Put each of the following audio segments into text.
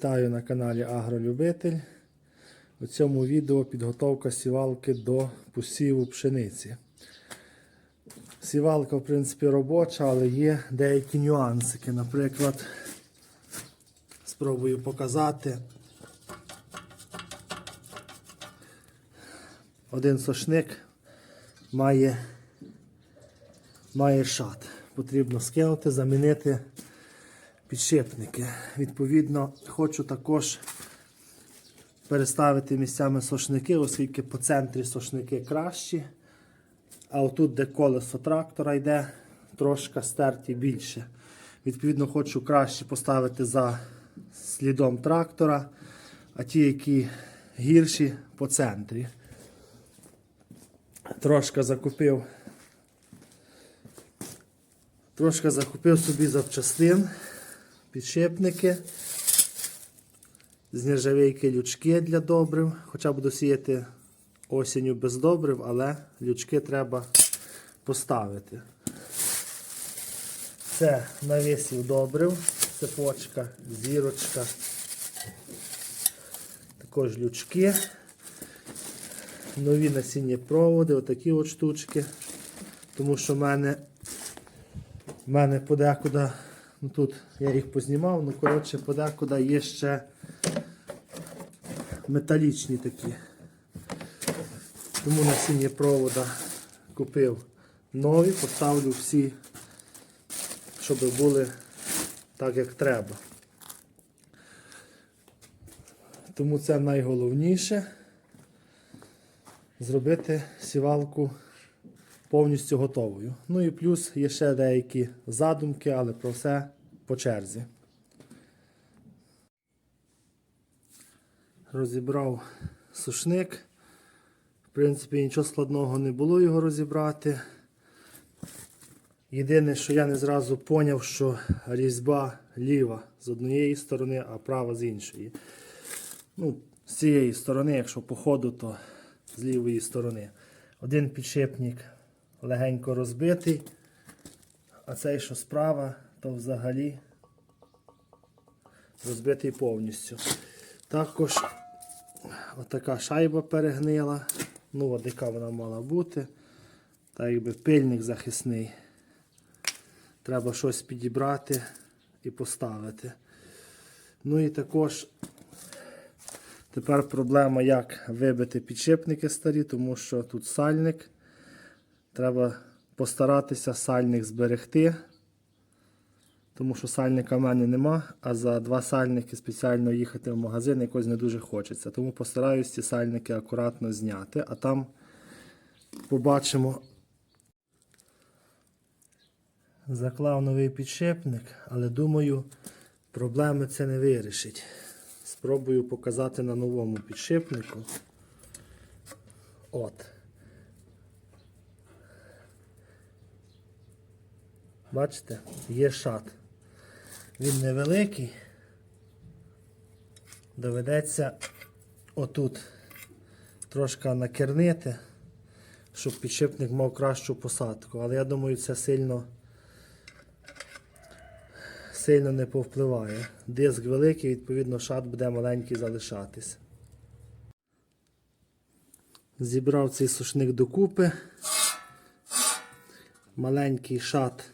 Вітаю на каналі Агролюбитель. У цьому відео підготовка сівалки до посіву пшениці. Сівалка, в принципі, робоча, але є деякі нюансики. Наприклад, спробую показати. Один сошник має, має шат. Потрібно скинути, замінити підшипники. Відповідно, хочу також переставити місцями сошники, оскільки по центрі сошники кращі. А отут, де колесо трактора йде, трошки стерті більше. Відповідно, хочу краще поставити за слідом трактора, а ті, які гірші по центрі. Трошки закупив. Трошки закупив собі запчастин, підшипники, з нержавійки лючки для добрив. Хоча буду сіяти осінню без добрив, але лючки треба поставити. Це навісів добрив, цепочка, зірочка, також лючки, нові насінні проводи, отакі от штучки. Тому що в мене в мене подекуди, ну тут я їх познімав, ну коротше, подекуди є ще металічні такі. Тому насіння провода купив нові, поставлю всі, щоб були так, як треба. Тому це найголовніше зробити сівалку повністю готовою. Ну і плюс є ще деякі задумки, але про все по черзі. Розібрав сушник. В принципі, нічого складного не було його розібрати. Єдине, що я не зразу поняв, що різьба ліва з однієї сторони, а права з іншої. Ну, з цієї сторони, якщо по ходу, то з лівої сторони. Один підшипник легенько розбитий, а цей, що справа, то взагалі розбитий повністю. Також отака шайба перегнила. Ну, от яка вона мала бути. Так якби пильник захисний. Треба щось підібрати і поставити. Ну і також тепер проблема, як вибити підшипники старі, тому що тут сальник. Треба постаратися сальник зберегти, тому що сальника в мене нема, а за два сальники спеціально їхати в магазин якось не дуже хочеться. Тому постараюсь ці сальники акуратно зняти, а там побачимо. Заклав новий підшипник, але думаю, проблеми це не вирішить. Спробую показати на новому підшипнику. От. Бачите, є шат. Він невеликий. Доведеться отут трошки накернити, щоб підшипник мав кращу посадку. Але я думаю, це сильно сильно не повпливає. Диск великий, відповідно, шат буде маленький залишатись. Зібрав цей сушник докупи. Маленький шат.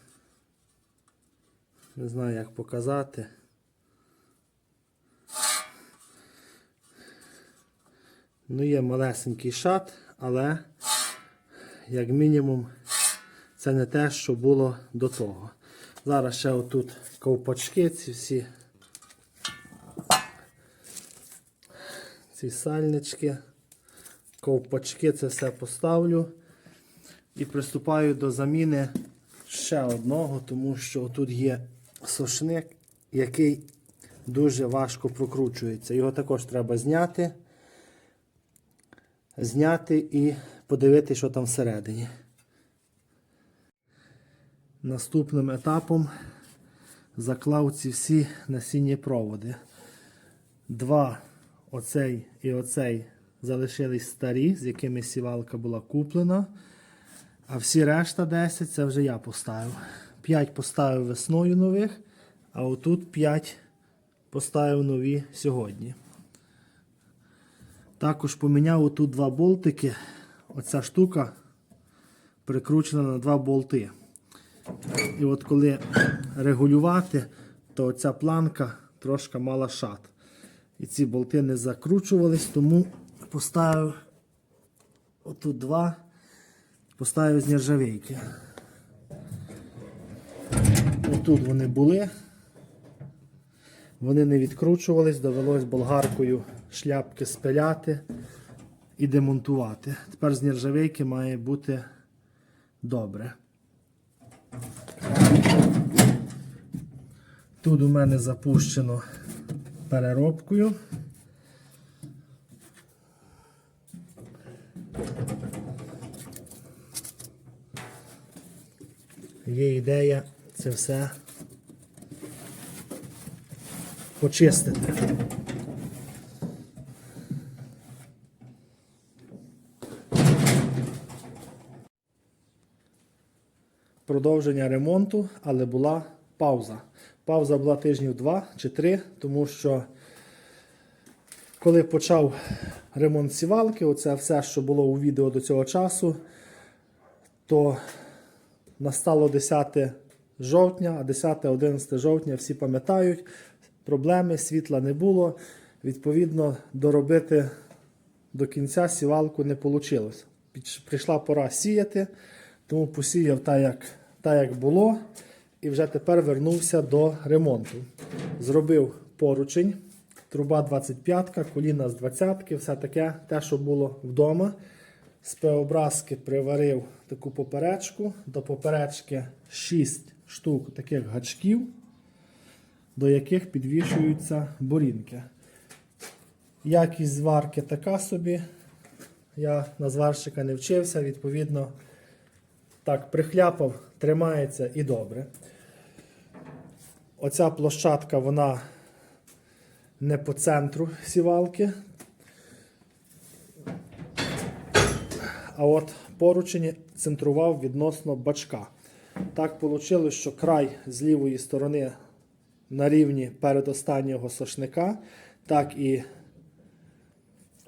Не знаю, як показати. Ну, є малесенький шат, але, як мінімум, це не те, що було до того. Зараз ще отут ковпачки, ці всі ці сальнички, ковпачки, це все поставлю. І приступаю до заміни ще одного, тому що тут є сошник, який дуже важко прокручується. Його також треба зняти, зняти і подивитися, що там всередині. Наступним етапом заклав ці всі насінні проводи. Два, оцей і оцей залишились старі, з якими сівалка була куплена. А всі решта 10 це вже я поставив. 5 поставив весною нових, а отут 5 поставив нові сьогодні. Також поміняв отут два болтики. Оця штука прикручена на два болти. І от коли регулювати, то ця планка трошки мала шат. І ці болти не закручувались, тому поставив отут два, поставив з нержавейки. Отут вони були. Вони не відкручувались, довелось болгаркою шляпки спиляти і демонтувати. Тепер з нержавейки має бути добре. Тут у мене запущено переробкою. Є ідея це все почистити. Продовження ремонту, але була пауза. Пауза була тижнів два чи три, тому що коли почав ремонт сівалки, оце все, що було у відео до цього часу, то настало 10 жовтня, а 10-11 жовтня всі пам'ятають, проблеми, світла не було. Відповідно, доробити до кінця сівалку не вийшло. Прийшла пора сіяти, тому посіяв так, як, так, як було, і вже тепер вернувся до ремонту. Зробив поручень, труба 25-ка, коліна з 20-ки, все таке, те, що було вдома. З П-образки приварив таку поперечку. До поперечки 6 штук таких гачків, до яких підвішуються борінки. Якість зварки така собі. Я на зварщика не вчився, відповідно, так, прихляпав, тримається і добре. Оця площадка, вона не по центру сівалки. А от поручень центрував відносно бачка. Так вийшло, що край з лівої сторони на рівні передостаннього сошника, так і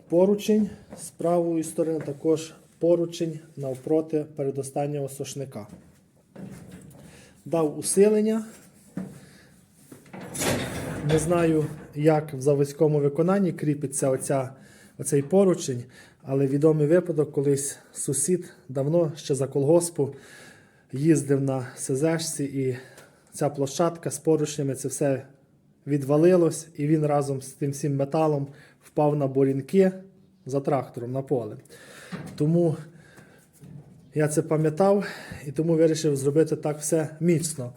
поручень з правої сторони також поручень навпроти передостаннього сошника. Дав усилення. Не знаю, як в заводському виконанні кріпиться оця, оцей поручень, але відомий випадок, колись сусід давно ще за колгоспу їздив на СЗшці і ця площадка з поручнями це все відвалилось, і він разом з тим всім металом впав на борінки за трактором на поле. Тому я це пам'ятав і тому вирішив зробити так все міцно.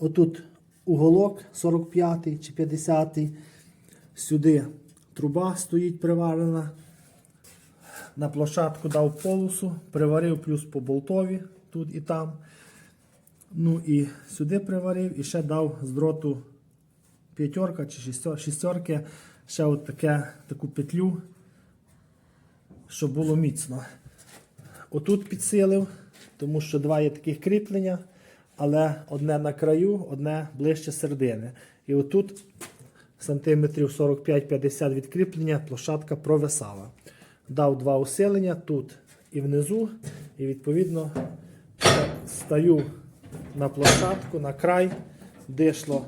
Отут уголок 45 чи 50, сюди труба стоїть приварена. На площадку дав полосу, приварив плюс по болтові тут і там. Ну і сюди приварив і ще дав з дроту п'ятерка чи шістерки, ще от таке, таку петлю, щоб було міцно. Отут підсилив, тому що два є таких кріплення, але одне на краю, одне ближче середини. І отут сантиметрів 45-50 від кріплення площадка провисала. Дав два усилення тут і внизу, і відповідно стаю на площадку, на край, дишло,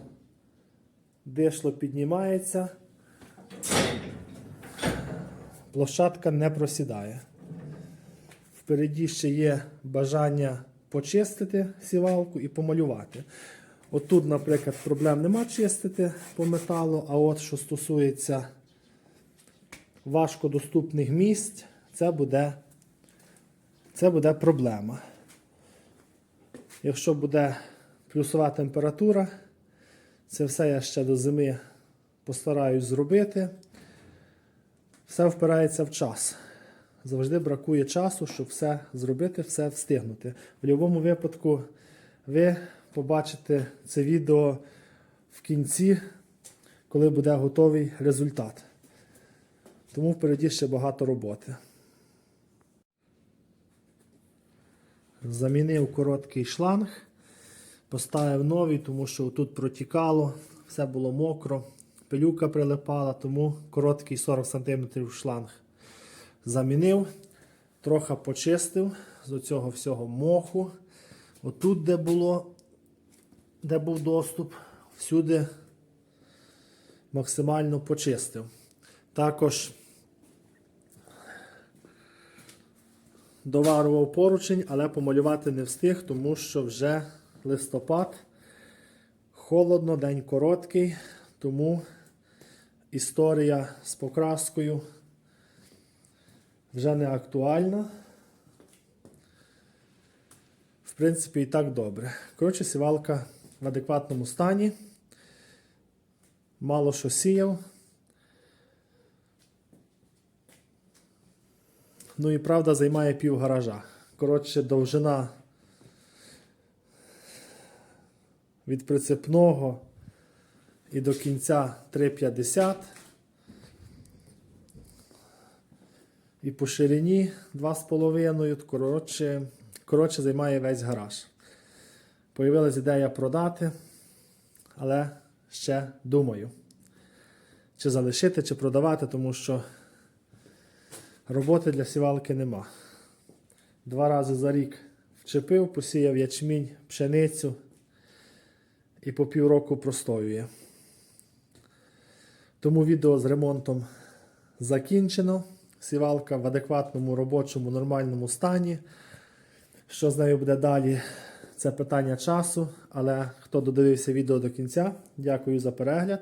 дишло піднімається, площадка не просідає. Впереді ще є бажання почистити сівалку і помалювати. От тут, наприклад, проблем нема чистити по металу, а от що стосується важкодоступних місць, це буде, це буде проблема. Якщо буде плюсова температура, це все я ще до зими постараюсь зробити. Все впирається в час. Завжди бракує часу, щоб все зробити, все встигнути. В будь-якому випадку ви побачите це відео в кінці, коли буде готовий результат. Тому впереді ще багато роботи. Замінив короткий шланг, поставив новий, тому що тут протікало, все було мокро, пилюка прилипала, тому короткий 40 см шланг замінив, трохи почистив з цього всього моху. Отут, де було, де був доступ, всюди максимально почистив. Також доварував поручень, але помалювати не встиг, тому що вже листопад. Холодно, день короткий, тому історія з покраскою вже не актуальна. В принципі, і так добре. Коротше, сівалка в адекватному стані. Мало що сіяв. Ну і правда займає пів гаража. Коротше, довжина від прицепного і до кінця 3,50. І по ширині 2,5. Коротше, коротше, займає весь гараж. Появилась ідея продати, але ще думаю, чи залишити, чи продавати, тому що роботи для сівалки нема. Два рази за рік вчепив, посіяв ячмінь, пшеницю і по півроку простоює. Тому відео з ремонтом закінчено. Сівалка в адекватному робочому нормальному стані. Що з нею буде далі? Це питання часу. Але хто додивився відео до кінця, дякую за перегляд.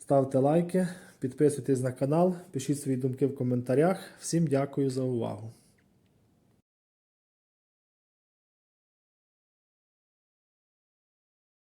Ставте лайки, підписуйтесь на канал, пишіть свої думки в коментарях. Всім дякую за увагу.